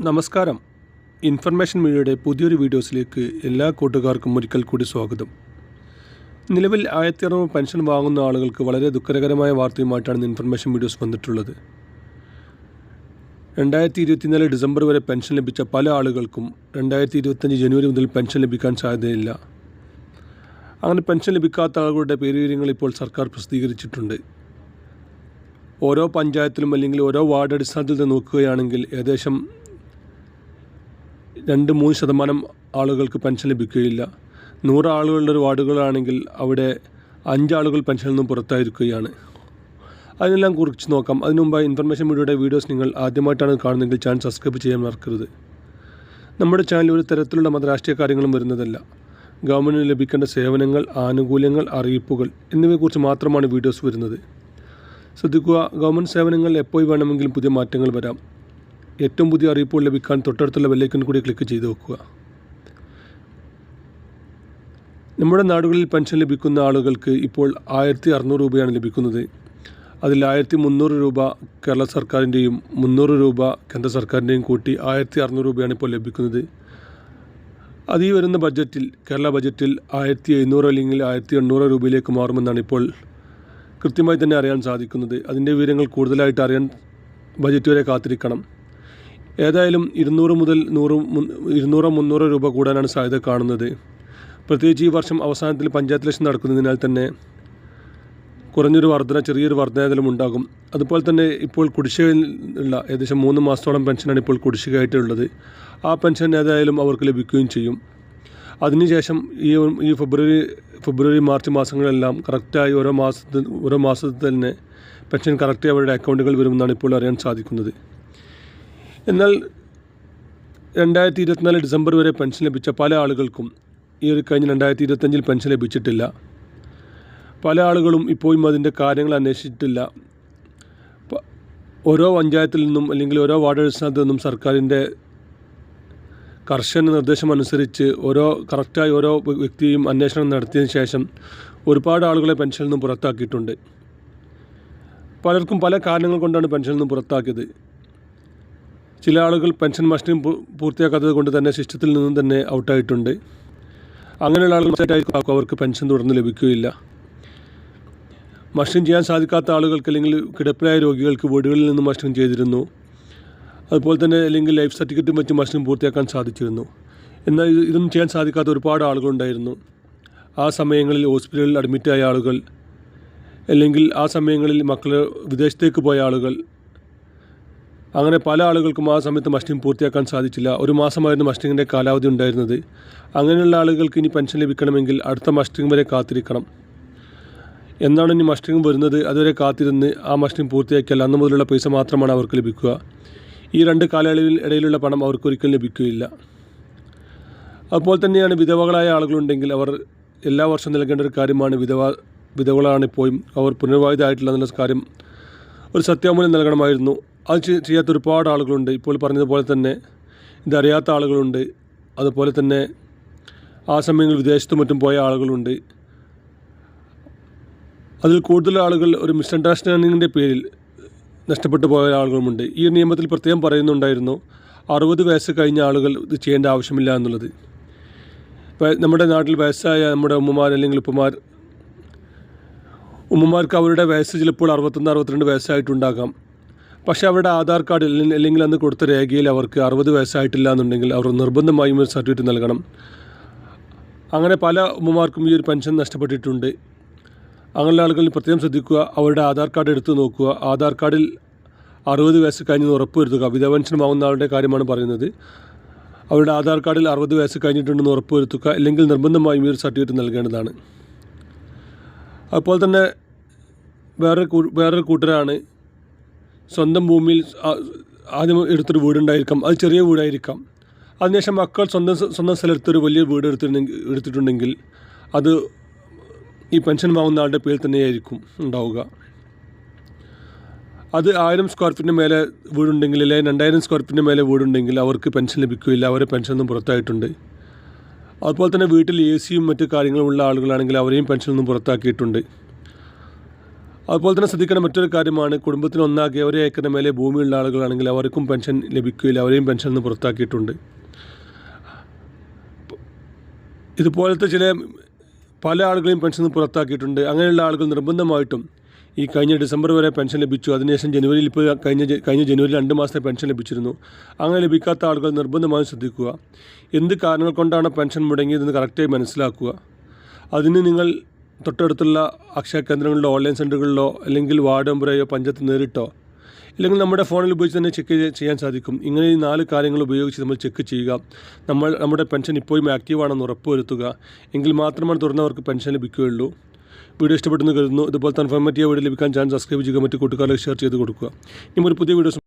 നമസ്കാരം. ഇൻഫർമേഷൻ മീഡിയയുടെ പുതിയൊരു വീഡിയോസിലേക്ക് എല്ലാ കൂട്ടുകാർക്കും ഒരിക്കൽ കൂടി സ്വാഗതം. നിലവിൽ ആയിരത്തി അറുന്നൂറ് പെൻഷൻ വാങ്ങുന്ന ആളുകൾക്ക് വളരെ ദുഃഖകരമായ വാർത്തയുമായിട്ടാണ് ഇൻഫർമേഷൻ വീഡിയോസ് വന്നിട്ടുള്ളത്. രണ്ടായിരത്തി ഇരുപത്തിനാല് ഡിസംബർ വരെ പെൻഷൻ ലഭിച്ച പല ആളുകൾക്കും രണ്ടായിരത്തി ഇരുപത്തഞ്ച് ജനുവരി മുതൽ പെൻഷൻ ലഭിക്കാൻ സാധ്യതയില്ല. അങ്ങനെ പെൻഷൻ ലഭിക്കാത്ത ആളുകളുടെ പേരുവിവരങ്ങൾ ഇപ്പോൾ സർക്കാർ പ്രസിദ്ധീകരിച്ചിട്ടുണ്ട്. ഓരോ പഞ്ചായത്തിലും അല്ലെങ്കിൽ ഓരോ വാർഡ് അടിസ്ഥാനത്തിൽ നോക്കുകയാണെങ്കിൽ ഏകദേശം രണ്ട് മൂന്ന് ശതമാനം ആളുകൾക്ക് പെൻഷൻ ലഭിക്കുകയില്ല. നൂറ് ആളുകളുടെ ഒരു വാർഡുകളാണെങ്കിൽ അവിടെ അഞ്ചാളുകൾ പെൻഷനിൽ നിന്നും പുറത്തായിരിക്കുകയാണ്. അതിനെല്ലാം കുറിച്ച് നോക്കാം. അതിനു മുമ്പായി ഇൻഫർമേഷൻ മീഡിയയുടെ വീഡിയോസ് നിങ്ങൾ ആദ്യമായിട്ടാണ് കാണുന്നതെങ്കിൽ ചാനൽ സബ്സ്ക്രൈബ് ചെയ്യാൻ മറക്കരുത്. നമ്മുടെ ചാനൽ ഒരു തരത്തിലുള്ള മതരാഷ്ട്രീയ കാര്യങ്ങളും വരുന്നതല്ല. ഗവൺമെന്റിന് ലഭിക്കേണ്ട സേവനങ്ങൾ ആനുകൂല്യങ്ങൾ അറിയിപ്പുകൾ എന്നിവയെക്കുറിച്ച് മാത്രമാണ് വീഡിയോസ് വരുന്നത്. ശ്രദ്ധിക്കുക ഗവൺമെന്റ് സേവനങ്ങൾ എപ്പോൾ വേണമെങ്കിലും പുതിയ മാറ്റങ്ങൾ വരാം. ഏറ്റവും പുതിയ അറിയിപ്പുകൾ ലഭിക്കാൻ തൊട്ടടുത്തുള്ള ബെല്ലൈക്കൺ കൂടി ക്ലിക്ക് ചെയ്ത് വെക്കുക. നമ്മുടെ നാടുകളിൽ പെൻഷൻ ലഭിക്കുന്ന ആളുകൾക്ക് ഇപ്പോൾ ആയിരത്തി അറുന്നൂറ് രൂപയാണ് ലഭിക്കുന്നത്. അതിൽ ആയിരത്തി മുന്നൂറ് രൂപ കേരള സർക്കാരിന്റെയും മുന്നൂറ് രൂപ കേന്ദ്ര സർക്കാരിന്റെയും കൂട്ടി ആയിരത്തി അറുന്നൂറ് രൂപയാണ് ഇപ്പോൾ ലഭിക്കുന്നത്. അത് ഈ വരുന്ന ബഡ്ജറ്റിൽ കേരള ബഡ്ജറ്റിൽ ആയിരത്തി എഴുന്നൂറ് അല്ലെങ്കിൽ ആയിരത്തി എണ്ണൂറ് രൂപയിലേക്ക് മാറുമെന്നാണ് ഇപ്പോൾ കൃത്യമായി തന്നെ അറിയാൻ സാധിക്കുന്നത്. അതിന്റെ വിവരങ്ങൾ കൂടുതലായിട്ട് അറിയാൻ ബജറ്റ് വരെ കാത്തിരിക്കണം. ഏതായാലും ഇരുന്നൂറ് മുതൽ നൂറ് ഇരുന്നൂറോ മുന്നൂറോ രൂപ കൂടാനാണ് സാധ്യത കാണുന്നത്. പ്രത്യേകിച്ച് ഈ വർഷം അവസാനത്തിൽ പഞ്ചായത്ത് ലക്ഷം നടക്കുന്നതിനാൽ തന്നെ കുറഞ്ഞൊരു വർധന ചെറിയൊരു വർധന ഉണ്ടാകും. അതുപോലെ തന്നെ ഇപ്പോൾ കുടിശ്ശികയിലുള്ള ഏകദേശം മൂന്ന് മാസത്തോളം പെൻഷനാണ് ഇപ്പോൾ കുടിശ്ശികയായിട്ടുള്ളത്. ആ പെൻഷൻ ഏതായാലും അവർക്ക് ലഭിക്കുകയും ചെയ്യും. അതിനുശേഷം ഈ ഈ ഫെബ്രുവരി ഫെബ്രുവരി മാർച്ച് മാസങ്ങളെല്ലാം കറക്റ്റായി ഓരോ മാസത്തിൽ ഓരോ മാസത്തിൽ തന്നെ പെൻഷൻ കറക്റ്റ് അവരുടെ അക്കൗണ്ടുകൾ വരുമെന്നാണ് ഇപ്പോൾ അറിയാൻ സാധിക്കുന്നത്. എന്നാൽ രണ്ടായിരത്തി ഇരുപത്തിനാല് ഡിസംബർ വരെ പെൻഷൻ ലഭിച്ച പല ആളുകൾക്കും ഈ ഒരു കഴിഞ്ഞ രണ്ടായിരത്തി ഇരുപത്തഞ്ചിൽ പെൻഷൻ ലഭിച്ചിട്ടില്ല. പല ആളുകളും ഇപ്പോഴും അതിന്റെ കാര്യങ്ങൾ അന്വേഷിച്ചിട്ടില്ല. ഓരോ പഞ്ചായത്തിൽ നിന്നും അല്ലെങ്കിൽ ഓരോ വാർഡ് അടിസ്ഥാനത്തിൽ നിന്നും സർക്കാരിന്റെ കർശന നിർദ്ദേശം അനുസരിച്ച് ഓരോ കറക്റ്റായി ഓരോ വ്യക്തിയും അന്വേഷണം നടത്തിയതിന് ശേഷം ഒരുപാട് ആളുകളെ പെൻഷനിൽ നിന്നും പുറത്താക്കിയിട്ടുണ്ട്. പലർക്കും പല കാരണങ്ങൾ കൊണ്ടാണ് പെൻഷനിൽ നിന്നും പുറത്താക്കിയത്. ചില ആളുകൾ പെൻഷൻ മസ്റ്റിംഗ് പൂ- പൂർത്തിയാക്കാത്തത് കൊണ്ട് തന്നെ സിസ്റ്റത്തിൽ നിന്നും തന്നെ ഔട്ടായിട്ടുണ്ട്. അങ്ങനെയുള്ള ആളുകൾ അവർക്ക് പെൻഷൻ തുടർന്ന് ലഭിക്കുകയില്ല. മസ്റ്റിംഗ് ചെയ്യാൻ സാധിക്കാത്ത ആളുകൾക്ക് അല്ലെങ്കിൽ കിടപ്പിലായ രോഗികൾക്ക് വീടുകളിൽ നിന്ന് മസ്റ്റിംഗ് ചെയ്തിരുന്നു. അതുപോലെ തന്നെ അല്ലെങ്കിൽ ലൈഫ് സർട്ടിഫിക്കറ്റും മറ്റും മസ്റ്റിംഗ് പൂർത്തിയാക്കാൻ സാധിച്ചിരുന്നു. എന്നാൽ ഇത് ഇതൊന്നും ചെയ്യാൻ സാധിക്കാത്ത ഒരുപാട് ആളുകളുണ്ടായിരുന്നു. ആ സമയങ്ങളിൽ ഹോസ്പിറ്റലിൽ അഡ്മിറ്റായ ആളുകൾ അല്ലെങ്കിൽ ആ സമയങ്ങളിൽ മക്കൾ വിദേശത്തേക്ക് പോയ ആളുകൾ അങ്ങനെ പല ആളുകൾക്കും ആ സമയത്ത് മസ്റ്റിംഗ് പൂർത്തിയാക്കാൻ സാധിച്ചില്ല. ഒരു മാസമായിരുന്നു മസ്റ്റിങ്ങിന്റെ കാലാവധി ഉണ്ടായിരുന്നത്. അങ്ങനെയുള്ള ആളുകൾക്ക് ഇനി പെൻഷൻ ലഭിക്കണമെങ്കിൽ അടുത്ത മസ്റ്റിംഗ് വരെ കാത്തിരിക്കണം. എന്നാണ് ഇനി മസ്റ്റിംഗ് വരുന്നത്. അതുവരെ കാത്തിരുന്ന് ആ മസ്റ്റിംഗ് പൂർത്തിയാക്കിയാൽ അന്ന് മുതലുള്ള പൈസ മാത്രമാണ് അവർക്ക് ലഭിക്കുക. ഈ രണ്ട് കാലയളവിൽ ഇടയിലുള്ള പണം അവർക്ക് ഒരിക്കലും ലഭിക്കുകയില്ല. അതുപോലെ തന്നെയാണ് വിധവകളായ ആളുകളുണ്ടെങ്കിൽ അവർ എല്ലാ വർഷവും നൽകേണ്ട ഒരു കാര്യമാണ് വിധവ വിധവകളാണ് ഇപ്പോഴും അവർ പുനർവാഹിതമായിട്ടില്ല എന്നുള്ള കാര്യം ഒരു സത്യാമൂല്യം നൽകണമായിരുന്നു. അത് ചെയ്- ചെയ്യാത്ത ഒരുപാട് ആളുകളുണ്ട്. ഇപ്പോൾ പറഞ്ഞതുപോലെ തന്നെ ഇതറിയാത്ത ആളുകളുണ്ട്. അതുപോലെ തന്നെ ആ സമയങ്ങളിൽ വിദേശത്തും മറ്റും പോയ ആളുകളുണ്ട്. അതിൽ കൂടുതൽ ആളുകൾ ഒരു മിസ്അണ്ടർസ്റ്റാൻഡിങ്ങിന്റെ പേരിൽ നഷ്ടപ്പെട്ടു പോയ ആളുകളുമുണ്ട്. ഈ നിയമത്തിൽ പ്രത്യേകം പറയുന്നുണ്ടായിരുന്നു അറുപത് വയസ്സ് കഴിഞ്ഞ ആളുകൾ ഇത് ചെയ്യേണ്ട ആവശ്യമില്ല എന്നുള്ളത്. നമ്മുടെ നാട്ടിൽ വയസ്സായ നമ്മുടെ ഉമ്മമാർ അല്ലെങ്കിൽ ഉപ്പമാർ ഉമ്മമാർക്ക് അവരുടെ വയസ്സ് ചിലപ്പോൾ അറുപത്തൊന്ന് അറുപത്തിരണ്ട് വയസ്സായിട്ടുണ്ടാകാം. പക്ഷേ അവരുടെ ആധാർ കാർഡ് അല്ലെങ്കിൽ- അന്ന് കൊടുത്ത രേഖയിൽ അവർക്ക് അറുപത് വയസ്സായിട്ടില്ല എന്നുണ്ടെങ്കിൽ അവർ നിർബന്ധമായും ഒരു സർട്ടിഫിക്കറ്റ് നൽകണം. അങ്ങനെ പല ഉമ്മമാർക്കും ഈ ഒരു പെൻഷൻ നഷ്ടപ്പെട്ടിട്ടുണ്ട്. അങ്ങനെയുള്ള ആളുകൾ പ്രത്യേകം ശ്രദ്ധിക്കുക. അവരുടെ ആധാർ കാർഡ് എടുത്ത് നോക്കുക. ആധാർ കാർഡിൽ അറുപത് വയസ്സ് കഴിഞ്ഞെന്ന് ഉറപ്പ് വരുത്തുക വിധ പെൻഷൻ വാങ്ങുന്ന ആളുടെ കാര്യമാണ് പറയുന്നത്. അവരുടെ ആധാർ കാർഡിൽ അറുപത് വയസ്സ് കഴിഞ്ഞിട്ടുണ്ടെന്ന് ഉറപ്പ് വരുത്തുക അല്ലെങ്കിൽ നിർബന്ധമായും ഈ ഒരു സർട്ടിഫിക്കറ്റ് നൽകേണ്ടതാണ്. അതുപോലെ തന്നെ വേറൊരു വേറൊരു കൂട്ടരാണ് സ്വന്തം ഭൂമിയിൽ ആദ്യം എടുത്തൊരു വീടുണ്ടായിരിക്കാം. അത് ചെറിയ വീടായിരിക്കാം. അതിനുശേഷം മക്കൾ സ്വന്തം സ്വന്തം സ്ഥലത്ത് ഒരു വലിയ വീട് എടുത്തിട്ടുണ്ടെങ്കിൽ എടുത്തിട്ടുണ്ടെങ്കിൽ അത് ഈ പെൻഷൻ വാങ്ങുന്ന ആളുടെ പേരിൽ തന്നെയായിരിക്കും ഉണ്ടാവുക. അത് ആയിരം സ്ക്വയർ ഫീറ്റിന് മേലെ വീടുണ്ടെങ്കിൽ അല്ലെങ്കിൽ രണ്ടായിരം സ്ക്വയർ ഫീറ്റിന് മേലെ വീടുണ്ടെങ്കിൽ അവർക്ക് പെൻഷൻ ലഭിക്കുകയില്ല. അവരെ പെൻഷൻ ഒന്നും പുറത്തായിട്ടുണ്ട്. അതുപോലെ തന്നെ വീട്ടിൽ എ സിയും മറ്റു കാര്യങ്ങളും ഉള്ള ആളുകളാണെങ്കിൽ അവരെയും പെൻഷനിൽ നിന്നും പുറത്താക്കിയിട്ടുണ്ട്. അതുപോലെ തന്നെ ശ്രദ്ധിക്കേണ്ട മറ്റൊരു കാര്യമാണ് കുടുംബത്തിന് ഒന്നാകെ ഒരു ഏക്കറിന് മേലെ ഭൂമിയുള്ള ആളുകളാണെങ്കിൽ അവർക്കും പെൻഷൻ ലഭിക്കുകയില്ല അവരെയും പെൻഷൻ നിന്ന് പുറത്താക്കിയിട്ടുണ്ട്. ഇതുപോലത്തെ ചില പല ആളുകളെയും പെൻഷൻ നിന്ന് പുറത്താക്കിയിട്ടുണ്ട്. അങ്ങനെയുള്ള ആളുകൾ നിർബന്ധമായിട്ടും ഈ കഴിഞ്ഞ ഡിസംബർ വരെ പെൻഷൻ ലഭിച്ചു. അതിനുശേഷം ജനുവരിയിൽ ഇപ്പോൾ കഴിഞ്ഞ കഴിഞ്ഞ ജനുവരി രണ്ട് മാസത്തെ പെൻഷൻ ലഭിച്ചിരുന്നു. അങ്ങനെ ലഭിക്കാത്ത ആളുകൾ നിർബന്ധമായും ശ്രദ്ധിക്കുക. എന്ത് കാരണങ്ങൾ കൊണ്ടാണ് പെൻഷൻ മുടങ്ങിയതെന്ന് കറക്റ്റായി മനസ്സിലാക്കുക. അതിന് നിങ്ങൾ തൊട്ടടുത്തുള്ള അക്ഷയ കേന്ദ്രങ്ങളിലോ ഓൺലൈൻ സെന്ററുകളിലോ അല്ലെങ്കിൽ വാർഡ് മെമ്പറെയോ പഞ്ചായത്ത് നേരിട്ടോ ഇല്ലെങ്കിൽ നമ്മുടെ ഫോണിൽ ഉപയോഗിച്ച് തന്നെ ചെക്ക് ചെയ്യാൻ സാധിക്കും. ഇങ്ങനെ ഈ നാല് കാര്യങ്ങൾ ഉപയോഗിച്ച് നമ്മൾ ചെക്ക് ചെയ്യുക. നമ്മൾ നമ്മുടെ പെൻഷൻ ഇപ്പോഴും ആക്റ്റീവാണെന്ന് ഉറപ്പുവരുത്തുക. എങ്കിൽ മാത്രമാണ് തുറന്നവർക്ക് പെൻഷൻ ലഭിക്കുകയുള്ളൂ. വീഡിയോ ഇഷ്ടപ്പെട്ടെന്ന് കരുതുന്നു. ഇതുപോലത്തെ ഇൻഫോർമേറ്റീവ് വീഡിയോ ലഭിക്കാൻ ചാനൽ സബ്സ്ക്രൈബ് ചെയ്യുക. മറ്റു കൂട്ടുകാരെ ഷെയർ ചെയ്ത് കൊടുക്കുക. ഇനി ഒരു പുതിയ വീഡിയോസ്